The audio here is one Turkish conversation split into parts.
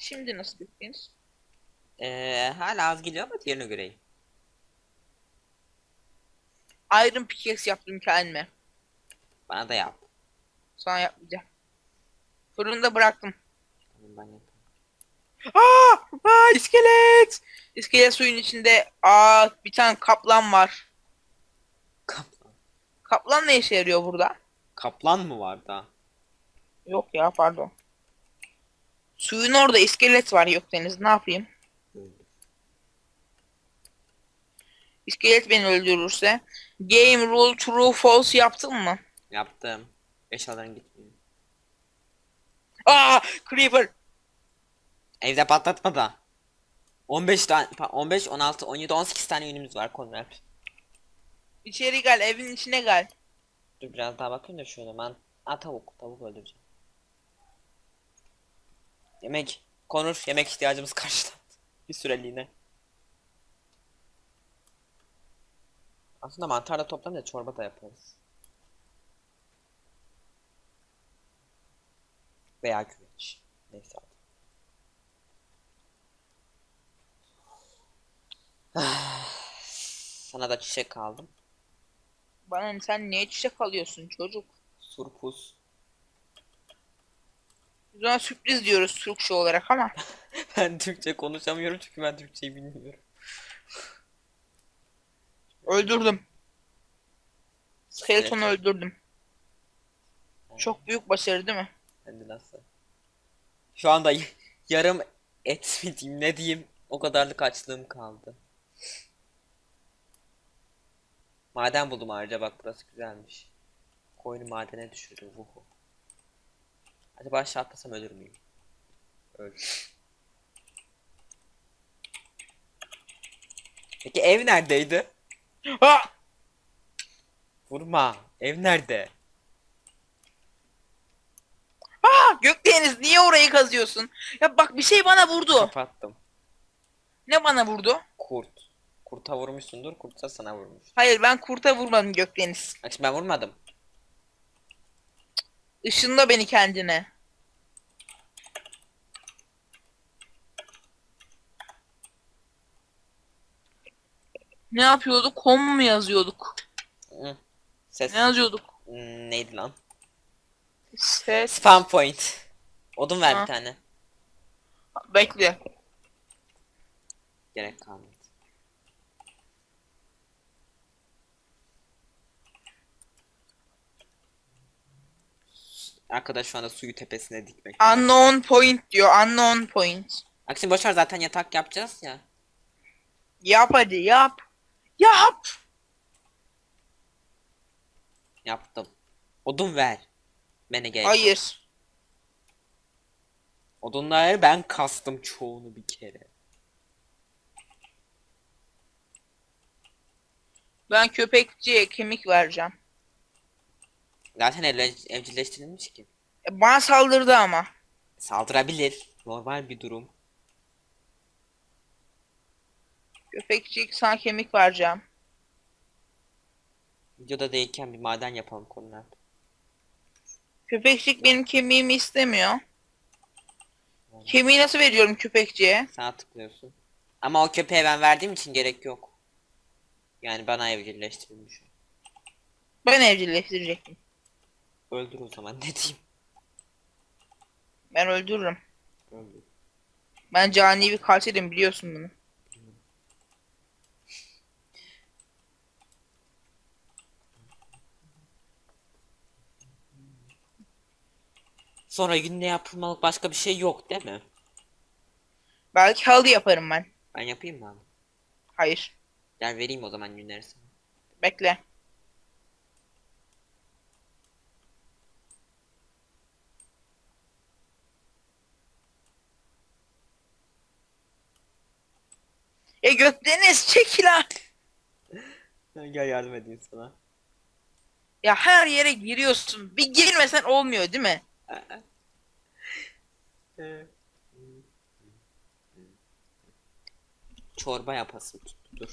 Şimdi nasıl Gökdeniz? Ee, hala az geliyor ama diğerine göre iyi. Iron pickaxe yaptım kendime. Bana da yap. Sana yapmayacağım. Fırında bıraktım. Tamam, Ben yapayım. Aa! Aa iskelet! İskelet suyun içinde aa bir tane kaplan var. Kaplan. Kaplan ne işe yarıyor burada? Kaplan mı var daha? Yok ya pardon. Suyun orada iskelet var yok deniz ne yapayım? İskelet beni öldürürse. Game rule true false yaptın mı? Yaptım. Eşyaların gitmiyor. Aa creeper. Evde patlatma da. 15 tane, pa- 15, 16, 17, 18 tane yünümüz var Konrad. İçeri gel evin içine gel. Dur biraz daha bakayım da şöyle ben. Aa tavuk, tavuk öldüreceğim. Yemek. Konur, yemek ihtiyacımız karşılandı. Bir süreliğine. Aslında mantar da toplam da çorba da yaparız. Veya güveç. Neyse artık. Sana da çiçek aldım. Bana sen niye çiçek alıyorsun çocuk? Surpus. Biz ona sürpriz diyoruz Türkçe olarak ama. Ben Türkçe konuşamıyorum çünkü ben Türkçeyi bilmiyorum. Öldürdüm. Skeleton'u Evet. öldürdüm. Çok büyük başarı değil mi? De nasıl? Şu anda yarım et mi diyeyim ne diyeyim o kadarlık açlığım kaldı. Maden buldum ayrıca bak burası güzelmiş. Koyunu madene düşürdüm vuhu. Acaba aşağı atlasam ölür müyüm? Öl. Peki ev neredeydi? Ha! Vurma. Ev nerede? Ha! Gökdeniz niye orayı kazıyorsun? Ya bak bir şey bana vurdu. Kapattım. Ne bana vurdu? Kurt. Kurta vurmuşsundur. Kurt da sana vurmuş. Hayır ben kurta vurmadım Gökdeniz. Bak şimdi ben vurmadım. Işınla beni kendine. Ne yapıyorduk? Kom mu yazıyorduk? Hı. Ses Ne yazıyorduk? Hmm, neydi lan? Ses. Spam point. Odun ver Ha. bir tane. Bekle. Gerek kalmadı. Arkadaş şu anda suyu tepesine dikmek. Unknown point diyor. Unknown point. Akşam boşver zaten yatak yapacağız ya. Yap hadi yap. Yap. Yaptım. Odun ver. Bana gel. Hayır. Odunları ben kastım çoğunu bir kere. Ben köpekçiye kemik vereceğim. Zaten evle- evcilleştirilmiş ki. E, bana saldırdı ama. Saldırabilir. Normal bir durum. Köpekçiye sana kemik vereceğim. Videoda değilken bir maden yapalım konular. Köpekçik benim kemiğimi istemiyor. Kemiği nasıl veriyorum köpekçiye? Sana tıklıyorsun. Ama o köpeğe ben verdiğim için gerek yok. Yani bana evcilleştirilmiş. Ben evcilleştirecektim. Öldür o zaman ne diyeyim. Ben öldürürüm. Öldür. Ben cani bir katilim biliyorsun bunu. Sonra günde yapılmalık başka bir şey yok değil mi? Belki halı yaparım ben. Ben yapayım mı? Hayır. Gel vereyim o zaman günleri sana. Bekle. E Gökdeniz çekil ha. Gel yardım edeyim sana. Ya her yere giriyorsun. Bir girmesen olmuyor değil mi? Çorba yapasın tuttu dur.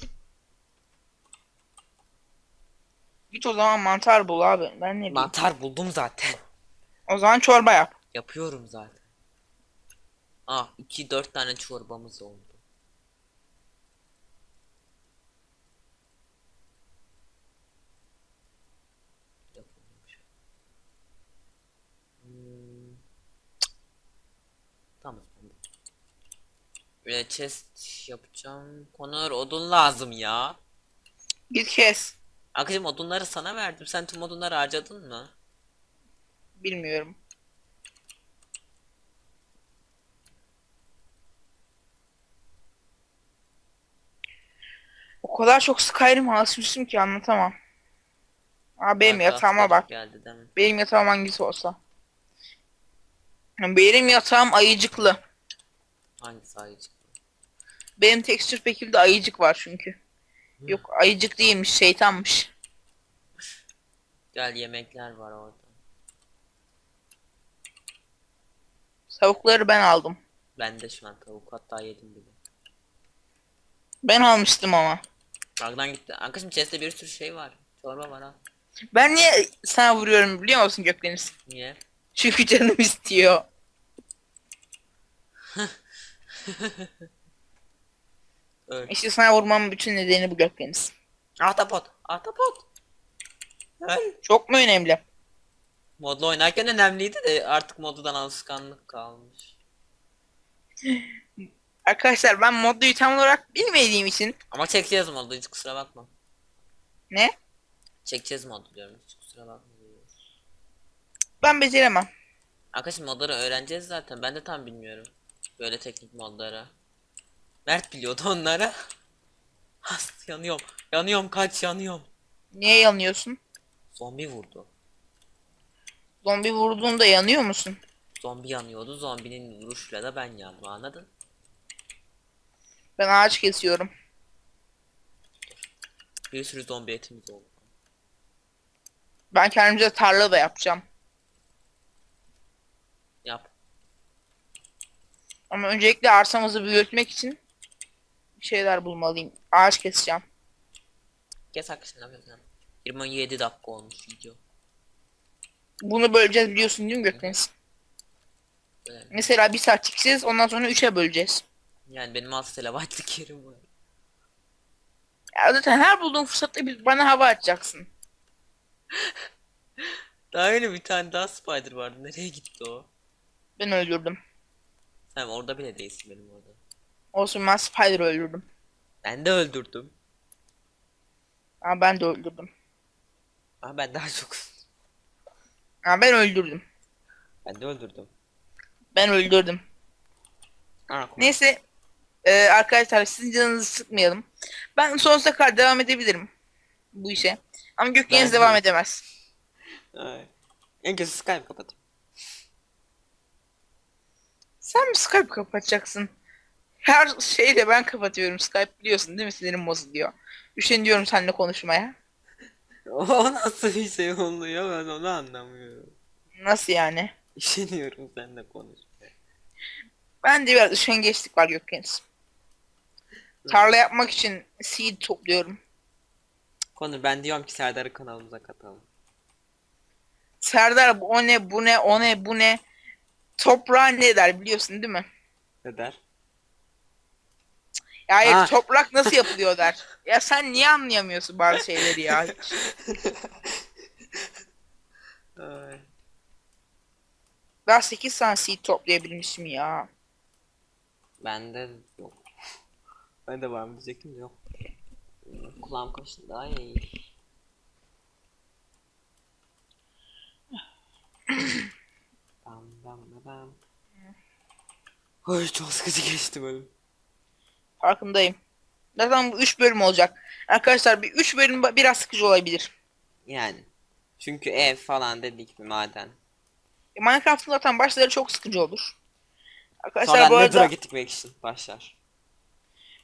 Git o zaman mantar bul abi. Ben ne bileyim. Mantar buldum zaten. O zaman çorba yap. Yapıyorum zaten. Ah 2-4 tane çorbamız oldu. Yapılmış. Hmm. Tamam. tamam. Böyle chest yapacağım. Konur odun lazım ya. Git kes. Akıcım odunları sana verdim. Sen tüm odunları harcadın mı? Bilmiyorum. O kadar çok Skyrim alışmışım ki anlatamam. Aa, benim yatağıma bak. Geldi değil mi? Benim yatağım hangisi olsa. Benim yatağım ayıcıklı. Hangisi ayıcık? Benim tekstür pekimde ayıcık var çünkü. Yok ayıcık değilmiş şeytanmış. Gel yemekler var orada. Tavukları ben aldım. Ben de şu an tavuk hatta yedim bile. Ben almıştım ama. Ragdan gitti. Arkadaşım chest'te bir sürü şey var. Çorba var ha. Ben niye sana vuruyorum biliyor musun Gökdeniz? Niye? Çünkü canım istiyor. Öl. İşte sana vurmamın bütün nedeni bu Gökdeniz. Ahtapot. Ahtapot. Öl. Çok mu önemli? Modla oynarken önemliydi de artık moddan alışkanlık kalmış. Arkadaşlar ben modluyu tam olarak bilmediğim için Ama çekeceğiz modu hiç kusura bakma. ne? Çekeceğiz modu diyorum hiç kusura bakma. Ben beceremem. Arkadaşım modları öğreneceğiz zaten ben de tam bilmiyorum. Böyle teknik modları. Mert biliyordu onları. Hast yanıyorum. Yanıyorum kaç yanıyorum. Niye yanıyorsun? Zombi vurdu. Zombi vurduğunda yanıyor musun? Zombi yanıyordu. Zombinin vuruşuyla da ben yandım anladın? Ben ağaç kesiyorum. Bir sürü zombi etimiz oldu. Ben kendimize tarla da yapacağım. Yap. Ama öncelikle arsamızı büyütmek için şeyler bulmalıyım. Ağaç keseceğim. Kes ne yapıyorsun? 27 dakika olmuş video. Bunu böleceğiz biliyorsun değil mi Gökdeniz? Böyle. Mesela bir saat çekeceğiz ondan sonra üçe böleceğiz. Yani benim 6 terabaytlık yerim var. Ya zaten her bulduğun fırsatta bir bana hava atacaksın. Daha öyle bir tane daha spider vardı. Nereye gitti o? Ben öldürdüm. Sen orada bile değilsin benim orada. Olsun ben Spider öldürdüm. Ben de öldürdüm. Ama ben de öldürdüm. Ama ben daha çok. Ama ben öldürdüm. Ben de öldürdüm. Ben öldürdüm. Konuş. Neyse e, arkadaşlar sizin canınızı sıkmayalım. Ben sonsuza kadar devam edebilirim bu işe. Ama Gökdeniz devam edemez. Ay. En kötü Skype kapatayım. Sen mi Skype kapatacaksın? Her şeyle ben kapatıyorum Skype biliyorsun değil mi? Sinirim bozuluyor. Üşeniyorum seninle konuşmaya. O nasıl bir şey oluyor ben onu anlamıyorum. Nasıl yani? İşeniyorum seninle konuşmaya. Ben de biraz üşengeçlik var Gökdeniz. Tarla yapmak için seed topluyorum. Konur ben diyorum ki Serdar'ı kanalımıza katalım. Serdar bu o ne bu ne o ne bu ne toprağa ne der biliyorsun değil mi? Ne der? Ya Ha. toprak nasıl yapılıyor der. Ya sen niye anlayamıyorsun bazı şeyleri ya? Daha 8 tane seed toplayabilmişim ya. Bende yok. Ben de var mı diyecektim de yok. Kulağım kaşındı ay. bam bam bam. Ay çok sıkıcı geçti bölüm. Farkındayım. Zaten bu 3 bölüm olacak. Arkadaşlar bir 3 bölüm biraz sıkıcı olabilir. Yani. Çünkü ev falan dedik mi maden. E, zaten başları çok sıkıcı olur. Arkadaşlar Sonra bu arada gitmek için başlar.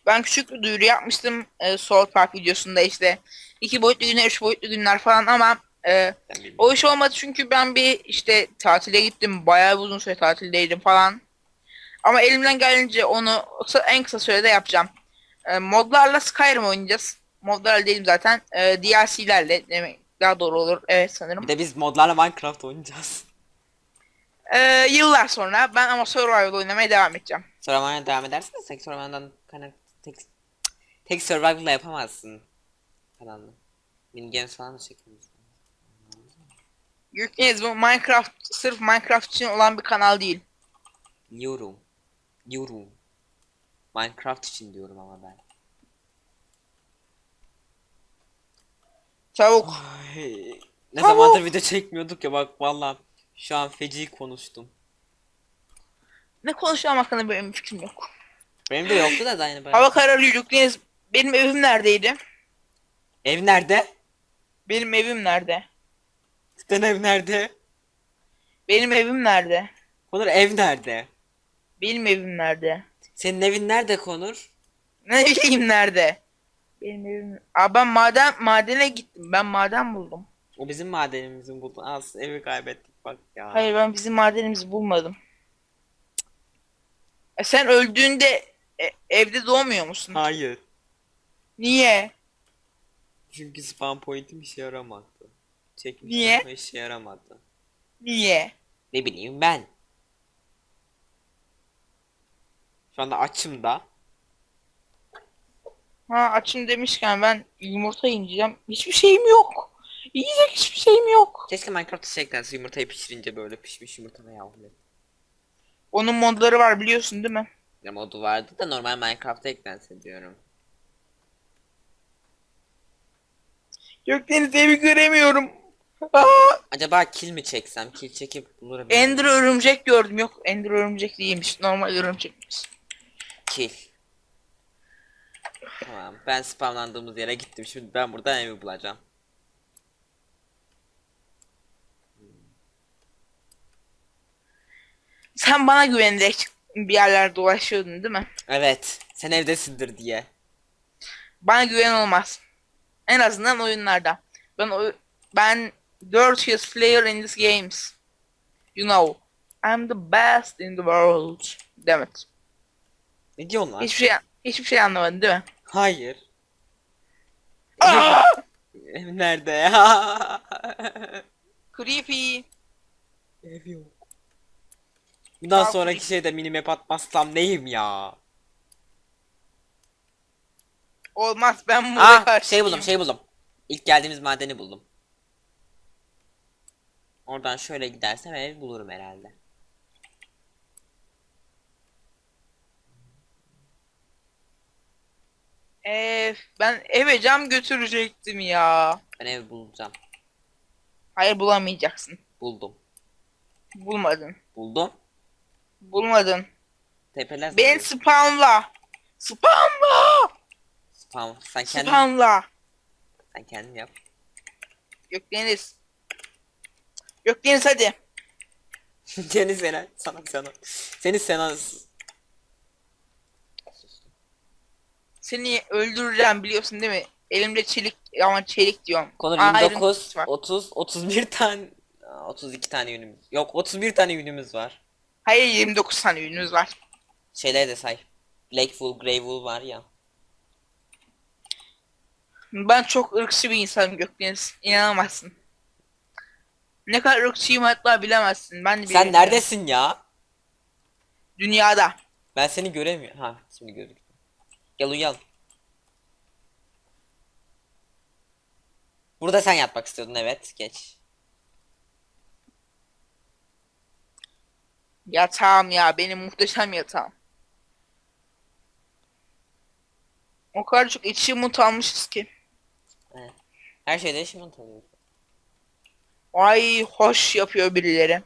ben küçük bir duyuru yapmıştım e, South Park videosunda işte. 2 boyutlu günler, 3 boyutlu günler falan ama e. O iş olmadı çünkü ben bir işte tatile gittim. Bayağı bir uzun süre tatildeydim falan. Ama elimden gelince onu en kısa sürede yapacağım. Ee, modlarla Skyrim oynayacağız. Modlarla değilim zaten. Ee, DLC'lerle demek daha doğru olur. Evet sanırım. Bir de biz modlarla Minecraft oynayacağız. Ee, yıllar sonra ben ama Survival oynamaya devam edeceğim. Survival'a devam edersen tek Survival'dan kaynak tek tek Survival'la yapamazsın kanalını. Mini games falan da çekmemiz. Gökdeniz bu Minecraft sırf Minecraft için olan bir kanal değil. Diyorum. Diyorum. Minecraft için diyorum ama ben. Tavuk. Ay, ne Tavuk. zamandır video çekmiyorduk ya bak vallahi şu an feci konuştum. Ne konuşacağım hakkında benim fikrim yok. Benim de yoktu da aynı Hava kararıyor Gökdeniz. Benim evim neredeydi? Ev nerede? Benim evim nerede? Sen ev nerede? Benim evim nerede? Konur ev nerede? Benim evim nerede? Senin evin nerede Konur? Ne bileyim nerede? Benim evim... Aa ben maden madene gittim. Ben maden buldum. O bizim madenimizin buldu. Az evi kaybettik bak ya. Hayır ben bizim madenimizi bulmadım. E sen öldüğünde e, evde doğmuyor musun? Hayır. Niye? Çünkü spam point'im işe yaramadı. Çekmiş Niye? ama işe yaramadı. Niye? Ne bileyim ben. Şu anda açım da. Ha açım demişken ben yumurta yiyeceğim. Hiçbir şeyim yok. Yiyecek hiçbir şeyim yok. Keşke Minecraft'ta şey eklense yumurtayı pişirince böyle pişmiş yumurta veya omlet. Onun modları var biliyorsun değil mi? Ne modu vardı da normal Minecraft'ta eklense diyorum. Gökdeniz evi göremiyorum. Aa, Acaba kill mi çeksem? Kill çekip bulurum. Ender örümcek gördüm. Yok Ender örümcek değilmiş. Normal örümcekmiş. Kill. Tamam. Ben spamlandığımız yere gittim. Şimdi ben buradan evi bulacağım. Sen bana güvenerek bir yerlerde dolaşıyordun değil mi? Evet. Sen evdesindir diye. Bana güven olmaz. En azından oyunlarda. Ben o ben 4 years player in these games. You know. I'm the best in the world. Demet. Ne diyorsun lan? Hiçbir şey hiçbir şey anlamadın değil mi? Hayır. Aa! Nerede ya? Creepy. Ev yok. Bundan Daha sonraki şeyde minimap atmazsam neyim ya? Olmaz ben bunu Aa şey buldum şey buldum. İlk geldiğimiz madeni buldum. Oradan şöyle gidersem ev bulurum herhalde. Ev, ben eve cam götürecektim ya. Ben ev bulacağım. Hayır bulamayacaksın. Buldum. Bulmadın. Buldum. Bulmadın. Tepeler Ben spamla. Spamla. spam. Sen kendin, Spamla. sen kendin yap. Gökdeniz. Gökdeniz hadi. Seni sana sana sana. Seni sana Seni öldüreceğim biliyorsun değil mi? Elimde çelik ama çelik diyorum. Konu Iron 29, var. 30, 31 tane Aa, 32 tane yünümüz. Yok 31 tane yünümüz var. Hayır 29 tane ürünümüz var. Şeyleri de say. Black wool, grey wool var ya. Ben çok ırkçı bir insanım Gökdeniz. İnanamazsın. Ne kadar ırkçıyım hatta bilemezsin. Ben de Sen neredesin ya? Dünyada. Ben seni göremiyorum. Ha şimdi gördük. Gel uyan. Burada sen yatmak istiyordun evet geç. Yatağım ya benim muhteşem yatağım. O kadar çok achievement almışız ki. He. Her şeyde şimdi tanıyorsun. Ay hoş yapıyor birileri.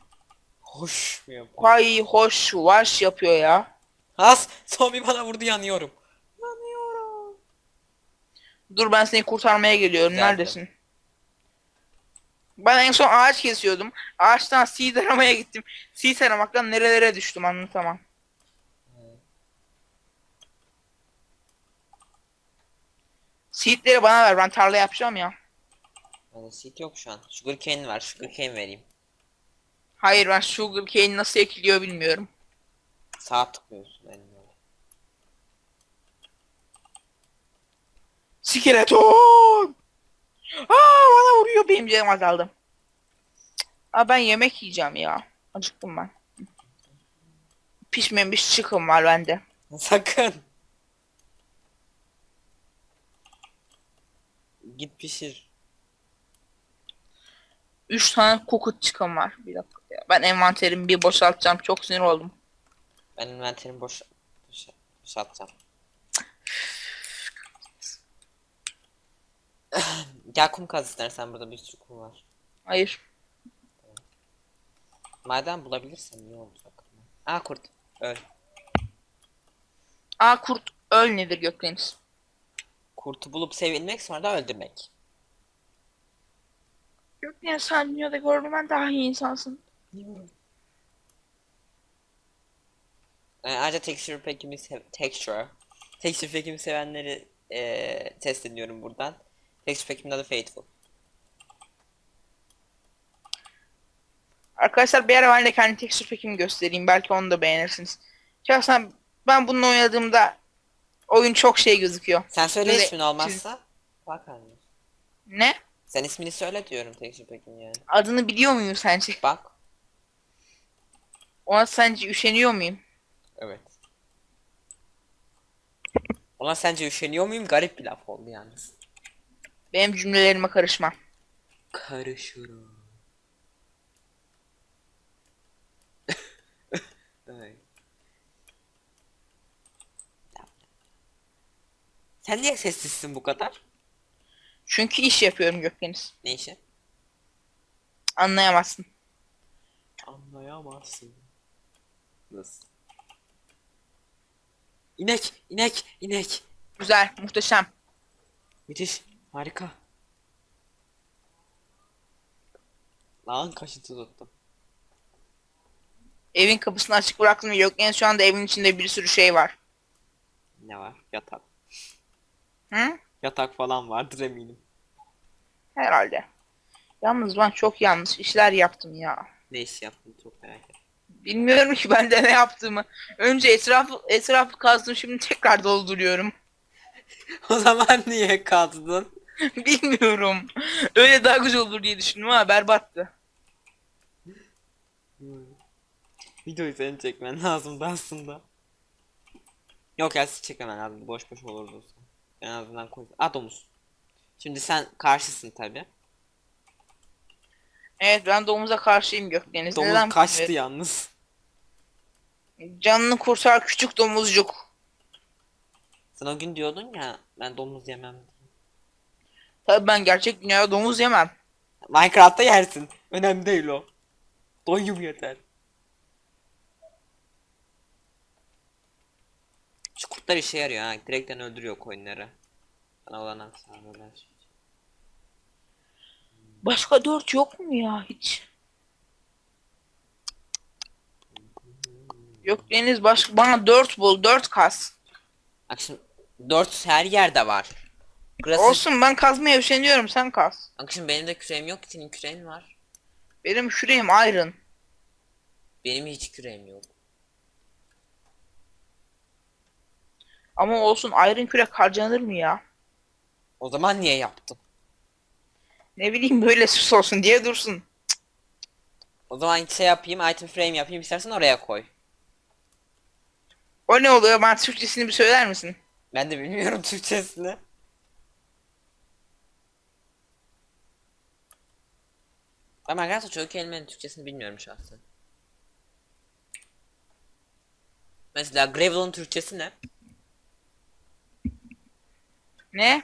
Hoş mu yapıyor? Ay hoş vaş yapıyor ya. Has zombi bana vurdu. Yanıyorum. Dur ben seni kurtarmaya geliyorum. Geldim. Neredesin? Ben en son ağaç kesiyordum. Ağaçtan seed aramaya gittim. Seed aramaktan nerelere düştüm anlatamam. Seedleri bana ver ben tarla yapacağım ya. Bende seed yok şu an. Sugar cane var. Sugar cane vereyim. Hayır ben sugar cane nasıl ekiliyor bilmiyorum. Sağa tıklıyorsun benim öyle. Skeleton! Aa bana vuruyor benim canım azaldı. Aa ben yemek yiyeceğim ya. Acıktım ben. Pişmemiş çıkım var bende. Sakın. Git pişir. 3 tane kokut çıkım var. Bir dakika ya. Ben envanterimi bir boşaltacağım. Çok sinir oldum. Ben envanterimi boş, boş boşaltacağım. Gel kum kaz istersen burada bir sürü kum var. Hayır. Maden bulabilirsen iyi olacak. Aa kurt. Öl. Aa kurt öl nedir Gökdeniz? Kurtu bulup sevilmek sonra da öldürmek. Gökdeniz sen dünyada gördüğümden daha iyi insansın. Ee, ayrıca texture pack'imi sev texture. Texture pack'imi sevenleri ee, test ediyorum buradan. Texture pack'imin adı Faithful. Arkadaşlar bir ara ben de kendi texture pack'imi göstereyim. Belki onu da beğenirsiniz. Şahsen ben bununla oynadığımda oyun çok şey gözüküyor. Sen söyle Böyle ismin olmazsa. Bak anne. Ne? Sen ismini söyle diyorum texture pack'in yani. Adını biliyor muyum sence? Bak. Ona sence üşeniyor muyum? Evet. Ona sence üşeniyor muyum? Garip bir laf oldu yalnız. Benim cümlelerime karışma. Karışırım. Sen niye sessizsin bu kadar? Çünkü iş yapıyorum Gökdeniz. Ne işi? Anlayamazsın. Anlayamazsın. Nasıl? İnek, inek, inek. Güzel, muhteşem. Müthiş, harika. Lan kaşıntı tuttum. Evin kapısını açık bıraktım ve Gökdeniz şu anda evin içinde bir sürü şey var. Ne var? Yatak. Hı? Yatak falan vardır eminim. Herhalde. Yalnız ben çok yanlış işler yaptım ya. Ne iş yaptın çok merak ettim. Bilmiyorum ki ben de ne yaptığımı. Önce etrafı, etrafı kazdım şimdi tekrar dolduruyorum. o zaman niye kazdın? Bilmiyorum. Öyle daha güzel olur diye düşündüm ama berbattı. Videoyu senin çekmen lazımdı aslında. Yok ya siz çekmemen lazım. Boş boş olurdu. En azından koy. Aa domuz. Şimdi sen karşısın tabi. Evet ben domuza karşıyım Gökdeniz. Domuz Neden kaçtı bilmiyorum. yalnız. Canını kurtar küçük domuzcuk. Sen o gün diyordun ya ben domuz yemem. Tabii ben gerçek dünyada domuz yemem. Minecraft'ta yersin. Önemli değil o. Doyum yeter. Şu kurtlar işe yarıyor ha. Direkten öldürüyor koyunları. Bana olan hasarlar. Başka dört yok mu ya hiç? Gökdeniz başka bana dört bul dört kas. Bak şimdi 4 her yerde var. Burası... Olsun ben kazmaya üşeniyorum sen kaz. Şimdi benim de küreğim yok ki senin küreğin var. Benim şurayım iron. Benim hiç küreğim yok. Ama olsun iron kürek harcanır mı ya? O zaman niye yaptım? Ne bileyim böyle süs olsun diye dursun. O zaman şey yapayım, item frame yapayım istersen oraya koy. O ne oluyor? Bana Türkçesini bir söyler misin? Ben de bilmiyorum Türkçesini. Ben arkadaşlar çoğu kelimenin Türkçesini bilmiyorum şahsen. Mesela gravel'ın Türkçesi ne? Ne?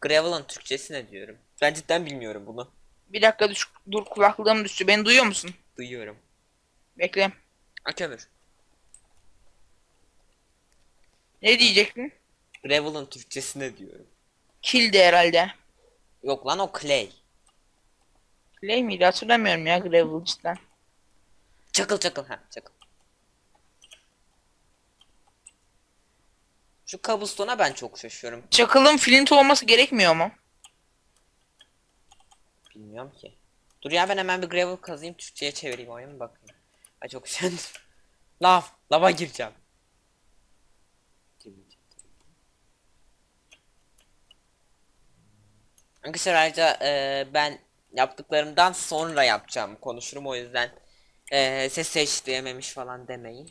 Gravel'ın Türkçesi ne diyorum. Ben cidden bilmiyorum bunu. Bir dakika düş, dur kulaklığım düştü. Beni duyuyor musun? Duyuyorum. Bekle. Ha kömür. Ne diyecektin? Gravel'ın Türkçesi ne diyorum. Kill'di herhalde. Yok lan o clay. Clay miydi? Hatırlamıyorum ya Gravel cidden. Çakıl çakıl ha çakıl. Şu cobblestone'a ben çok şaşıyorum. Çakılın flint olması gerekmiyor mu? Bilmiyorum ki. Dur ya ben hemen bir gravel kazayım Türkçe'ye çevireyim oyunu bakayım. Ay çok üşendim. Lav. Lava gireceğim. Arkadaşlar ayrıca e, ben yaptıklarımdan sonra yapacağım konuşurum o yüzden Ee, ses seçtirememiş falan demeyin.